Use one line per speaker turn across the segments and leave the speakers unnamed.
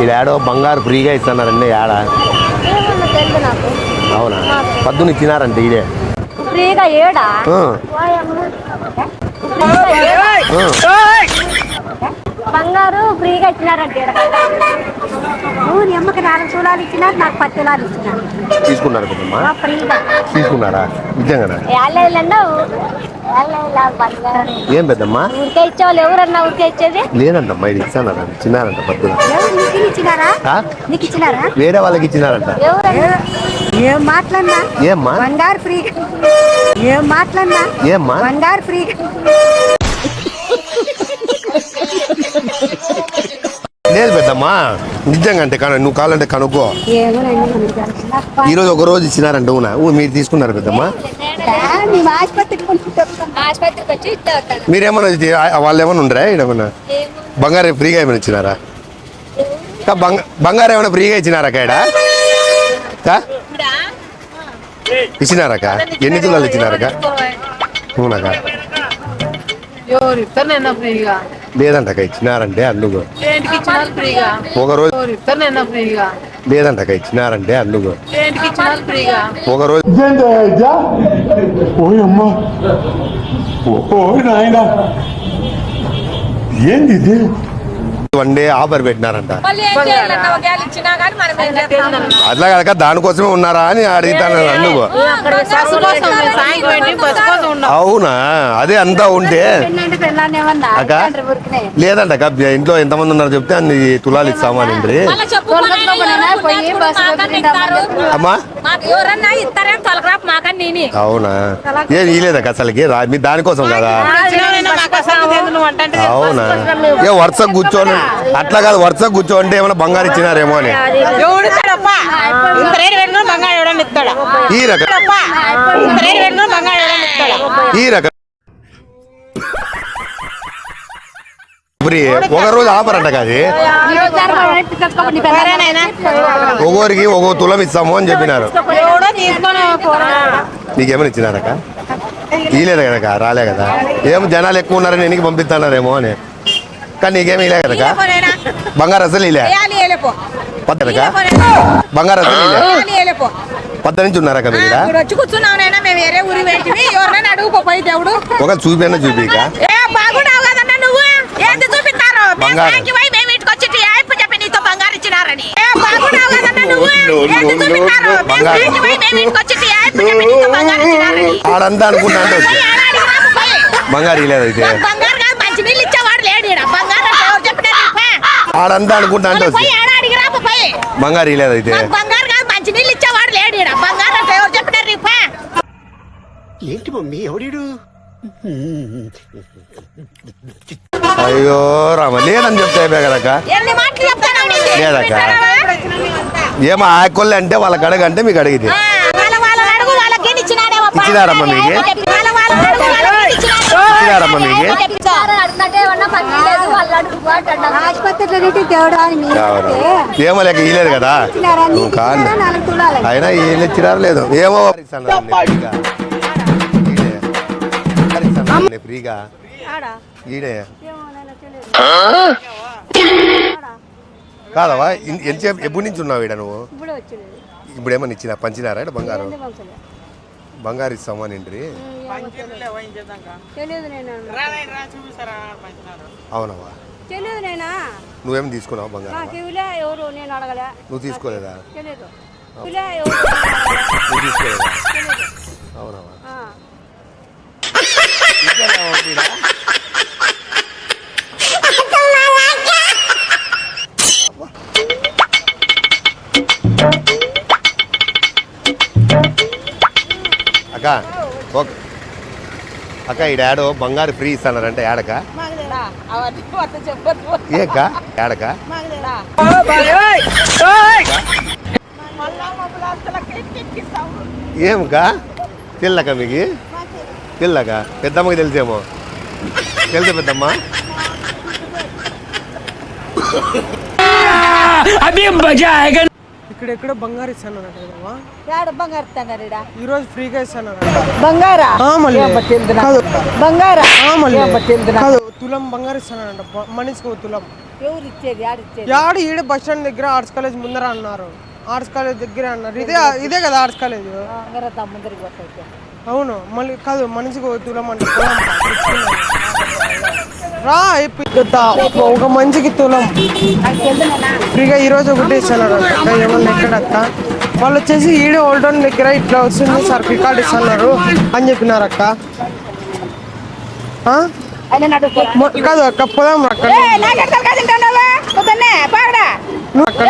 ఇది ఏడో బంగారు ఫ్రీగా ఇస్తున్నారండి
నాకు
అవునా? పద్దుని ఇచ్చినారంట ఇదే.
ఫ్రీగా ఏడా
ఆ,
వాయమ్మ. ఫ్రీగా ఏడా?
ఆ.
బంగారు ఫ్రీగా ఇచ్చినారంట నీ అమ్మకి నాలుగు తులాలు ఇచ్చినారు నాకు పది తులాలు ఇచ్చినారు
తీసుకున్నారు పెద్దమ్మా?
ఆ, ఫ్రీగా.
తీసుకున్నారా? నిజంగానా?
బంగారు.
ఏం పెద్దమ్మా?
ఊరికే ఇచ్చేవాళ్ళు ఎవరన్నా ఊరికే ఇచ్చేది?
లేదంటమ్మా ఇది ఇస్తానంట చిన్నారంట పద్దున.
ఎవరు? నీకు ఇచ్చినారా?
ఆ?
నీకు ఇచ్చినారా?
వేరే వాళ్ళకి ఇచ్చినారంట.
ఏం మాట్లాడినా?
ఏమ్మా?
బంగారు ఫ్రీ ఏం మాట్లాడినా?
ఏమ్మా?
బంగారు ఫ్రీ
లేదు పెద్దమ్మా నిజంగా అంటే కానీ నువ్వు కావాలంటే కనుక్కో. ఈరోజు ఒక రోజు ఇచ్చినారంట ఊనా. ఊ మీరు తీసుకున్నారు పెద్దమ్మా. మీరేమన్నా వాళ్ళు ఏమైనా ఉండరా ఏమన్నా బంగారం ఫ్రీగా ఏమైనా ఇచ్చినారా? కా బంగారం ఏమైనా ఫ్రీగా ఇచ్చినారా కాడ? ఇచ్చినారక? ఎన్ని తులాలు ఇచ్చినారక? అవునాక లేదంటక ఇచ్చినారంటే అందుకు
ఏంటికి ఇచ్చినారు ఫ్రీగా?
ఒక రోజు లేదంటక ఇచ్చినారంటే అందుకు
ఏంటికి ఇచ్చినారు ఫ్రీగా?
ఒక రోజు
ఏంది ఇది?
వన్ డే ఆఫర్ పెట్టినారంట. అట్లా కనుక దానికోసమే ఉన్నారా అని అడుగుతాను అందుకు అవునా? అదే అంతా ఉంటే. అక్క? లేదంట ఇంట్లో ఎంతమంది ఉన్నారు చెప్తే అన్ని తులాలు ఇస్తామని. అమ్మా? అవునా? ఏం ఇలేదక్క అసలుకి. రా- మీ దానికోసం కదా. అవునా? ఏ వరుస కూర్చోని. అట్లా కాదు వరుస కూర్చోంటే ఏమైనా బంగారు ఇచ్చినారేమో అని. ఈ రకం ఈ ఒక రోజు ఆఫర్ అంట కాదు. ఒక్కొరికి ఒక్కో తులం ఇస్తాము అని చెప్పినారు. నీకేమైనా ఇచ్చినారక ఇలేదు కదక రాలే కదా. ఏం జనాలు ఎక్కువ ఉన్నారని ఎనికి పంపిస్తున్నారేమో అని. కానీ నీకేమి ఇలే కదక బంగారు అసలు ఇలే పద్దనక బంగారు అసలు ఇలే పద్ద నుంచి మీరు
మేము వేరే ఊరి పెట్టివి ఎవరైనా దేవుడు.
ఒక చూపైనా చూపిక
ఏ బాగున్నావు కదన్నా నువ్వు? ఏంది చూపిస్తారు మేము
బంగారం.
బ్యాంక్కి పోయి మేము ఇంటికి వచ్చి ఏపు చెప్పి నీతో బంగారు ఇచ్చినారని. ఏ బాగున్నావు కదన్నా నువ్వు? ఏంది చూపిస్తారు మేము
బంగారం.
బ్యాంక్కి పోయి మేము ఇంటికి వచ్చి
ఆడంతా అనుకుంటా అంటే. బంగారు ఇలేదు అయితే
అంటే.
ఆడంతా అనుకుంటా అంటే బంగారు అయితే
అంటే చెప్పినారు నీకు? పో.
అయ్యో రామ లేదని చెప్తే అయిపోయా కదక్క? లేదక్క. ఏమో ఆ కొల్లు అంటే వాళ్ళకి అడగంటే మీకు అడిగితే
ఆ, వాళ్ళ వాళ్ళని అడుగు వాళ్ళకి ఎన్ని ఇచ్చినాడేమో పా.
ఇచ్చినారమ్మా మీకు? ఇచ్చినారమ్మా ఏమో లేక ఇలేదు కదా. అయినా ఏం ఇచ్చినారు లేదు ఏమో ఫ్రీగా ఈడే. ఇస్తానండి ఫ్రీగా ఈడే కాదవా ఎంతసేపు ఎప్పటి నుంచి ఉన్నావు ఈడ నువ్వు
ఇప్పుడే
ఏమన్నా ఇచ్చిన పంచినారా బంగారు? బంగారు ఇస్తామా నిండ్రి
తెలియదు నేను?
అవునవా
తెలియదు నేనా?
నువ్వేం తీసుకున్నావు బంగారు?
ఎవరు నేను అడగలే.
నువ్వు తీసుకోలేదా?
తెలియదు.
నువ్వు తీసుకోలేదా? అవునవా అక్క ఓకే. అక్క ఈ డాడో బంగారు ఫ్రీ ఇస్తానంటే ఏడక
అవన్నీ కొత్త చెప్పొద్దు.
ఏ అక్క ఏడక. ఏమక్క? తెల్లక మీకు? తెల్లక పెద్దమ్మకి తెలిసేమో? తెలుసా పెద్దమ్మ?
ఇక్కడ ఎక్కడో బంగారు ఇస్తాను కదమ్మా
ఏడ బంగారు ఇస్తున్నారు ఈడ?
ఈ రోజు ఫ్రీగా ఇస్తాను
బంగారా?
మళ్ళీ.
తెలియదు నాకు.
కాదు.
బంగారా?
ఆ, మళ్ళీ. కాదు తులం బంగారు ఇస్తానంట మనిషికి ఒక తులం.
ఎవరు ఇచ్చేది
యాడు ఈడ బస్ స్టాండ్ దగ్గర ఆర్ట్స్ కాలేజ్ ముందర అన్నారు. ఆర్ట్స్ కాలేజ్ దగ్గర అన్నారు. ఇదే ఇదే కదా ఆర్ట్స్ కాలేజ్.
అంగరత ముందరికి
అవును. మళ్ళీ కాదు మనిషికి ఓ తులం అంటే తులం. రా, ఒక మంచికి తులం. ఫ్రీగా ఈ రోజు ఒకటి ఇస్తున్నారు అక్క ఏమన్నా ఎక్కడక్క వాళ్ళు వచ్చేసి ఈడే ఓల్డ్ టౌన్ దగ్గర ఇట్లా వస్తుంది సర్కిల్ కార్డ్ ఇస్తున్నారు అని చెప్పినారు అక్క. కాదు అక్క పోదాం అక్క.
బాగడా
అక్క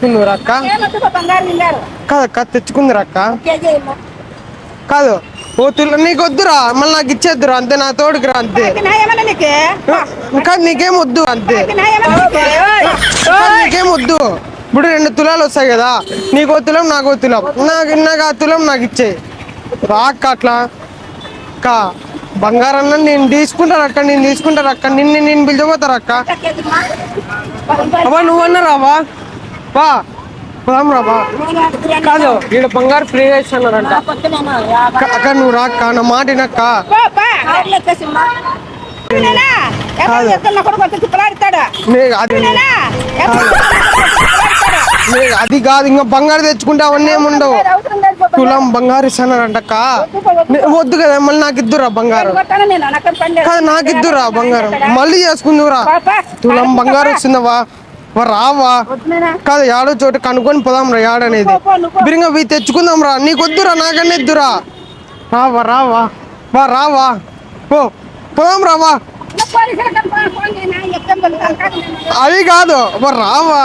నాకెడతలు కాదు తింటావా పొద్దున్నే బాగడా
తెచ్చుకుందురు అక్క? కాదక్క తెచ్చుకుందిరా అక్క కాదు ఓ తుల నీకు వద్దురా? మళ్ళీ నాకు ఇచ్చేద్దురా అంతే నా తోడుకి రా అంతే
ఏమన్నా నీకు?
కాదు నీకేం వద్దు అంతే.
నీకు
వద్దు. ఇప్పుడు రెండు తులాలు వస్తాయి కదా నీకు ఓ తులం నాకు ఓ తులం. నాకు నాకు ఆ తులం నాకు ఇచ్చే రాక్క అట్లా. అక్క బంగారం నేను తీసుకుంటాను అక్క నేను తీసుకుంటాను అక్క. నిన్ను నేను పిలిచిపోతారు అక్క? అబ్బా నువ్వు అన్న రావా వా పోదాం రావా కాదు ఈడ బంగారు ఫ్రీగా ఇస్తున్నారంట అక్క, అక్క నువ్వు రాక్క నా మాట వినక్క. అది కాదు ఇంకా బంగారు తెచ్చుకుంటే అవన్నీ ఏముండవు. తులం బంగారు ఇస్తానంటక్క వద్దు కదా మళ్ళీ నాకు ఇద్దురా బంగారం.
నాకు.
కాదు ఇద్దురా బంగారం. మళ్ళీ చేసుకుందురా
పో, పో.
తులం బంగారు వస్తుందవా రావా? కాదు యాడో చోట కనుక్కొని పోదాం రా యాడనేది. బిరింగా పోయి తెచ్చుకుందాం రా నీకు వద్దురా నాకన్నా ఇద్దురా. రావా రావా. వా రావా. పో పోదాం రావా. అది కాదు. రావా.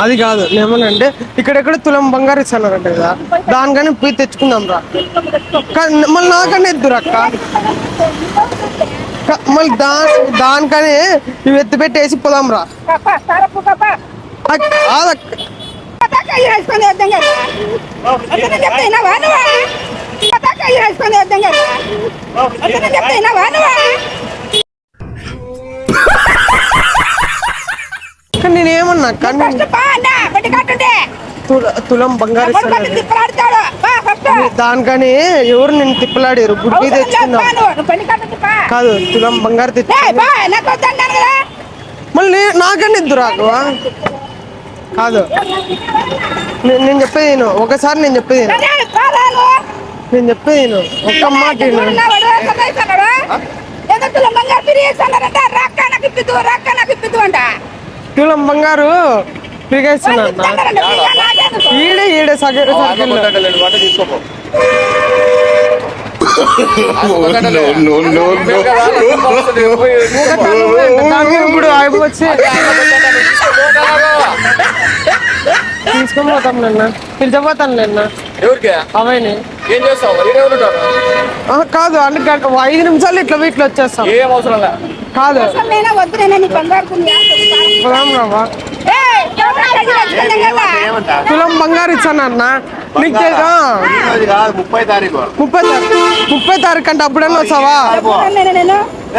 అది కాదు. ఏమనంటే ఇక్కడెక్కడ తులం బంగారు ఇస్తున్నారంట కదా. దానికని పోయి తెచ్చుకుందాం రా మళ్ళీ నాకన్నా ఇద్దురా అక్క మళ్ళీ దా దానికని ఇవి ఎత్తి పెట్టేసి పోదాం రా.
నువ్వు? నువ్వు?
నేనేమన్నా తులం బంగారు దానికని ఎవరు నేను తిప్పలాడారు? గుడ్డి
పా.
కాదు తులం బంగారు తెచ్చు
ఏయ్, పా, నాకు వద్దన్నాను కదా.
మళ్ళీ నాకన్నా ఇద్దు రాకు కాదు. నేను చెప్పేది నేను ఒకసారి నేను చెప్పేది. నేను చెప్పేది నేను ఒక్క మాట
తులం బంగారు
ఈడే ఈడే సగ సర్కిల్. ఇప్పుడు ఆయన వచ్చి తీసుకొని పోతాం నిన్న పిలిచిపోతాను నిన్న
ఎవరికి?
అవన్నీ
ఏం చేస్తావు? మరి ఎవరు ఉంటారు?
ఆ, కాదు అంటే ఐదు నిమిషాలు ఇట్లా ఇట్లా వచ్చేస్తాం. కాదు. పోదాం రావా? తులం బంగారు ఇచ్చాను అన్న. నీకు తె- ఆ,
అది కాదు ముప్పై తారీఖు.
ముప్పై తారీఖు ముప్పై తారీఖు అంటే అప్పుడన్నా వస్తావా?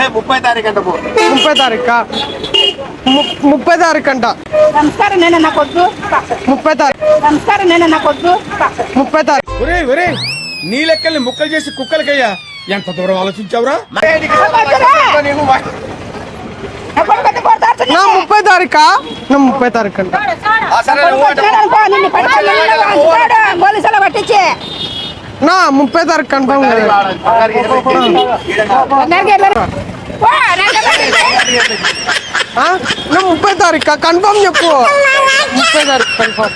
ముప్పై తారీఖు అంటే పో.
ముప్పై తారీఖు? ముప్పై తారీఖు అంట.
నమస్కారం నేనే నాకు వద్దు.
ముప్పై తారీఖు.
నమస్కారం నేనే నాకు వద్దు.
ముప్పై తారీఖు.
ఒరే ఒరే నీ లెక్కల్ని ముక్కలు చేసి కుక్కలకయ్యా. ఎంత దూరం ఆలోచించావురా?
నా ముప్పై తారీఖా? నా ముప్పై తారీఖు అంట.
పోలీసులు పట్టించి.
నా ముప్పై తారీఖు. ఆ? నా ముప్పై తారీఖు? కన్ఫామ్ చెప్పు. ముప్పై తారీఖు కన్ఫామ్.